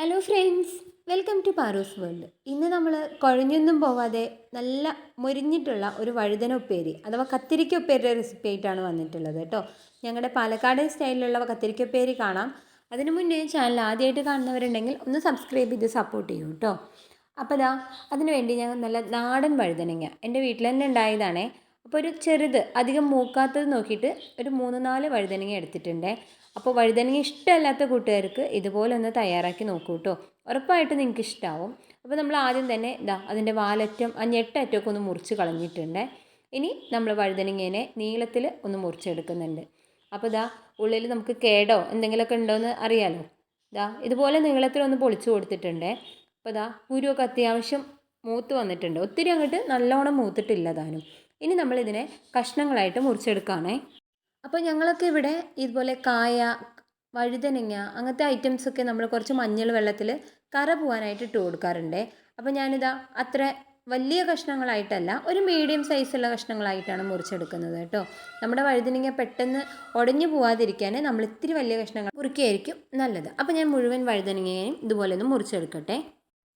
Hello friends welcome to Paru's world ഇന്ന് നമ്മൾ കുഴഞ്ഞൊന്നും പോവാതെ നല്ല മുരിഞ്ഞിട്ടുള്ള ഒരു വഴുതന ഉപ്പേരി അഥവാ കത്തിരിക്ക ഉപ്പേരിയുടെ റെസിപ്പി ആയിട്ടാണ് വന്നിട്ടുള്ളത് കേട്ടോ. ഞങ്ങളുടെ പാലക്കാട് സ്റ്റൈലിലുള്ള കത്തിരിക്ക ഉപ്പേരി കാണാം. അതിനു മുന്നേ ചാനൽ ആദ്യമായിട്ട് കാണുന്നവരുണ്ടെങ്കിൽ ഒന്ന് സബ്സ്ക്രൈബ് ചെയ്ത് സപ്പോർട്ട് ചെയ്യൂ കേട്ടോ. അപ്പോൾ ദാ അതിനുവേണ്ടി ഞാൻ നല്ല നാടൻ വഴുതനങ്ങ എന്റെ വീട്ടിൽ തന്നെ ഉണ്ടായതാണേ. അപ്പോൾ ഒരു ചെറുത് അധികം മൂക്കാത്തത് നോക്കിയിട്ട് ഒരു മൂന്ന് നാല് വഴുതനങ്ങ എടുത്തിട്ടുണ്ടേ. അപ്പോൾ വഴുതനങ്ങ ഇഷ്ടമല്ലാത്ത കൂട്ടുകാർക്ക് ഇതുപോലെ ഒന്ന് തയ്യാറാക്കി നോക്കൂ കേട്ടോ ഉറപ്പായിട്ട് നിങ്ങൾക്ക് ഇഷ്ടമാവും അപ്പോൾ നമ്മൾ ആദ്യം തന്നെ ഇതാ അതിന്റെ വാലറ്റം ആ ഞെട്ടറ്റമൊക്കെ ഒന്ന് മുറിച്ച് കളഞ്ഞിട്ടുണ്ട്. ഇനി നമ്മൾ വഴുതനങ്ങേനെ നീളത്തിൽ ഒന്ന് മുറിച്ചെടുക്കുന്നുണ്ട്. അപ്പോൾ ഇതാ ഉള്ളിൽ നമുക്ക് കേടോ എന്തെങ്കിലുമൊക്കെ ഉണ്ടോ എന്ന് അറിയാലോ? ഇതാ ഇതുപോലെ നീളത്തിലൊന്ന് പൊളിച്ചു കൊടുത്തിട്ടുണ്ട്. അപ്പോൾ ഇതാ കുരുവൊക്കെ അത്യാവശ്യം മൂത്ത് വന്നിട്ടുണ്ട്. ഒത്തിരി അങ്ങോട്ട് നല്ലോണം മൂത്തിട്ടില്ല താനും. ഇനി നമ്മളിതിനെ കഷ്ണങ്ങളായിട്ട് മുറിച്ചെടുക്കുകയാണേ അപ്പോൾ ഞങ്ങളൊക്കെ ഇവിടെ ഇതുപോലെ കായ വഴുതനങ്ങ അങ്ങനത്തെ ഐറ്റംസൊക്കെ നമ്മൾ കുറച്ച് മഞ്ഞൾ വെള്ളത്തിൽ കറ പോകാനായിട്ട് ഇട്ട് കൊടുക്കാറുണ്ട്. അപ്പോൾ ഞാനിതാ അത്ര വലിയ കഷ്ണങ്ങളായിട്ടല്ല ഒരു മീഡിയം സൈസുള്ള കഷ്ണങ്ങളായിട്ടാണ് മുറിച്ചെടുക്കുന്നത് കേട്ടോ. നമ്മുടെ വഴുതനങ്ങ പെട്ടെന്ന് ഉടഞ്ഞു പോവാതിരിക്കാൻ നമ്മൾ ഇത്തിരി വലിയ കഷ്ണങ്ങൾ മുറിക്കുകയായിരിക്കും നല്ലത്. അപ്പോൾ ഞാൻ മുഴുവൻ വഴുതനങ്ങയും ഇതുപോലെ ഒന്ന് മുറിച്ചെടുക്കട്ടെ.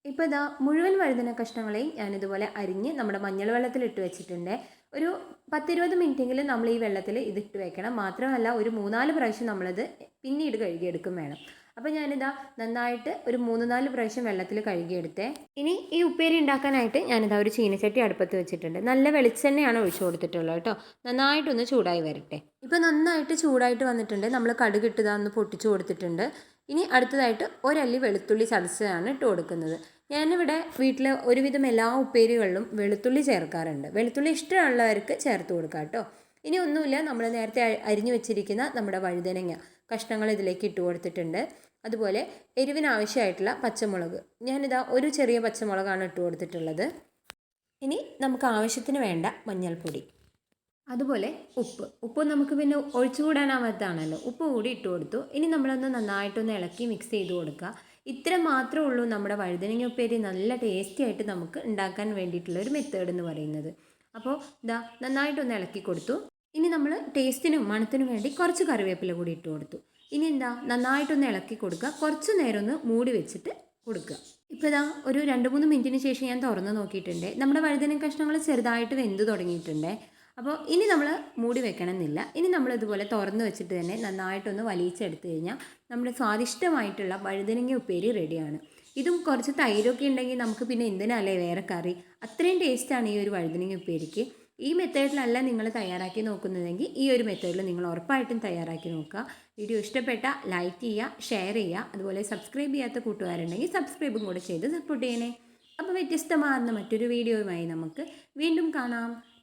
ഇപ്പോൾ ഇതാ മുഴുവൻ വഴുതന കഷ്ണങ്ങളെയും ഞാനിതുപോലെ അരിഞ്ഞ് നമ്മുടെ മഞ്ഞൾ വെള്ളത്തിൽ ഇട്ട് വെച്ചിട്ടുണ്ട്. ഒരു പത്തിരുപത് മിനിറ്റെങ്കിലും നമ്മൾ ഈ വെള്ളത്തിൽ ഇതിട്ട് വെക്കണം. മാത്രമല്ല ഒരു മൂന്നാൽ പ്രാവശ്യം നമ്മളത് പിന്നീട് കഴുകിയെടുക്കും വേണം. അപ്പോൾ ഞാനിതാ നന്നായിട്ട് ഒരു മൂന്ന് നാല് പ്രാവശ്യം വെള്ളത്തിൽ കഴുകിയെടുത്തേ. ഇനി ഈ ഉപ്പേരി ഉണ്ടാക്കാനായിട്ട് ഞാനിതാ ഒരു ചീനച്ചട്ടി അടുപ്പത്ത് വെച്ചിട്ടുണ്ട്. നല്ല വെളിച്ചെണ്ണയാണ് ഒഴിച്ചു കൊടുത്തിട്ടുള്ളത് കേട്ടോ. നന്നായിട്ടൊന്ന് ചൂടായി വരട്ടെ. ഇപ്പോൾ നന്നായിട്ട് ചൂടായിട്ട് വന്നിട്ടുണ്ട്. നമ്മൾ കടുക് ഒന്ന് പൊട്ടിച്ചു കൊടുത്തിട്ടുണ്ട്. ഇനി അടുത്തതായിട്ട് ഒരല്ലി വെളുത്തുള്ളി ചതച്ചതാണ് ഇട്ട് കൊടുക്കുന്നത്. ഞാനിവിടെ വീട്ടിലെ ഒരുവിധം എല്ലാ ഉപ്പേരികളിലും വെളുത്തുള്ളി ചേർക്കാറുണ്ട്. വെളുത്തുള്ളി ഇഷ്ടമുള്ളവർക്ക് ചേർത്ത് കൊടുക്കാം കേട്ടോ. ഇനി ഒന്നുമില്ല. നമ്മൾ നേരത്തെ അരിഞ്ഞു വെച്ചിരിക്കുന്ന നമ്മുടെ വഴുതനങ്ങ കഷ്ണങ്ങൾ ഇതിലേക്ക് ഇട്ട് കൊടുത്തിട്ടുണ്ട്. അതുപോലെ എരിവിനാവശ്യമായിട്ടുള്ള പച്ചമുളക്. ഞാനിതാ ഒരു ചെറിയ പച്ചമുളകാണ് ഇട്ട് കൊടുത്തിട്ടുള്ളത്. ഇനി നമുക്ക് ആവശ്യത്തിന് വേണ്ട മഞ്ഞൾപ്പൊടി. അതുപോലെ ഉപ്പ്. ഉപ്പ് നമുക്ക് പിന്നെ ഒഴിച്ചുകൂടാനാവാത്തതാണല്ലോ. ഉപ്പ് കൂടി ഇട്ട് കൊടുത്തു. ഇനി നമ്മളൊന്ന് നന്നായിട്ടൊന്ന് ഇളക്കി മിക്സ് ചെയ്ത് കൊടുക്കുക. ഇത്ര മാത്രമേ ഉള്ളൂ നമ്മുടെ വഴുതനങ്ങ ഉപ്പേരി നല്ല ടേസ്റ്റി ആയിട്ട് നമുക്ക് ഉണ്ടാക്കാൻ വേണ്ടിയിട്ടുള്ള ഒരു മെത്തേഡ് എന്ന് പറയുന്നത്. അപ്പോൾ ഇതാ നന്നായിട്ടൊന്ന് ഇളക്കി കൊടുത്തു. ഇനി നമ്മൾ ടേസ്റ്റിനും മണത്തിനും വേണ്ടി കുറച്ച് കറിവേപ്പില കൂടി ഇട്ട് കൊടുത്തു. ഇനി എന്താ നന്നായിട്ടൊന്ന് ഇളക്കി കൊടുക്കുക. കുറച്ച് നേരം ഒന്ന് മൂടി വെച്ചിട്ട് കൊടുക്കുക. ഇപ്പോൾ ഇതാ ഒരു രണ്ട് മൂന്ന് മിനിറ്റിന് ശേഷം ഞാൻ തുറന്ന് നോക്കിയിട്ടുണ്ട്. നമ്മുടെ വഴുതന കഷ്ണങ്ങൾ ചെറുതായിട്ട് വെന്ത് തുടങ്ങിയിട്ടുണ്ട്. അപ്പോൾ ഇനി നമ്മൾ മൂടി വെക്കണമെന്നില്ല. ഇനി നമ്മൾ ഇതുപോലെ തുറന്ന് വെച്ചിട്ട് തന്നെ നന്നായിട്ടൊന്ന് വലിച്ചെടുത്ത് കഴിഞ്ഞാൽ നമ്മുടെ സ്വാദിഷ്ടമായിട്ടുള്ള വഴുതനങ്ങ ഉപ്പേരി റെഡിയാണ്. ഇതും കുറച്ച് തൈരൊക്കെ ഉണ്ടെങ്കിൽ നമുക്ക് പിന്നെ എന്തിനല്ലേ വേറെ കറി? അത്രയും ടേസ്റ്റാണ് ഈ ഒരു വഴുതനങ്ങ ഉപ്പേരിക്ക്. ഈ മെത്തേഡിലല്ല നിങ്ങൾ തയ്യാറാക്കി നോക്കുന്നതെങ്കിൽ ഈ ഒരു മെത്തേഡിൽ നിങ്ങൾ ഉറപ്പായിട്ടും തയ്യാറാക്കി നോക്കുക. വീഡിയോ ഇഷ്ടപ്പെട്ട ലൈക്ക് ചെയ്യുക ഷെയർ ചെയ്യുക. അതുപോലെ സബ്സ്ക്രൈബ് ചെയ്യാത്ത കൂട്ടുകാരുണ്ടെങ്കിൽ സബ്സ്ക്രൈബും കൂടെ ചെയ്ത് സപ്പോർട്ട് ചെയ്യണേ. അപ്പോൾ വ്യത്യസ്തമാർന്ന മറ്റൊരു വീഡിയോയുമായി നമുക്ക് വീണ്ടും കാണാം.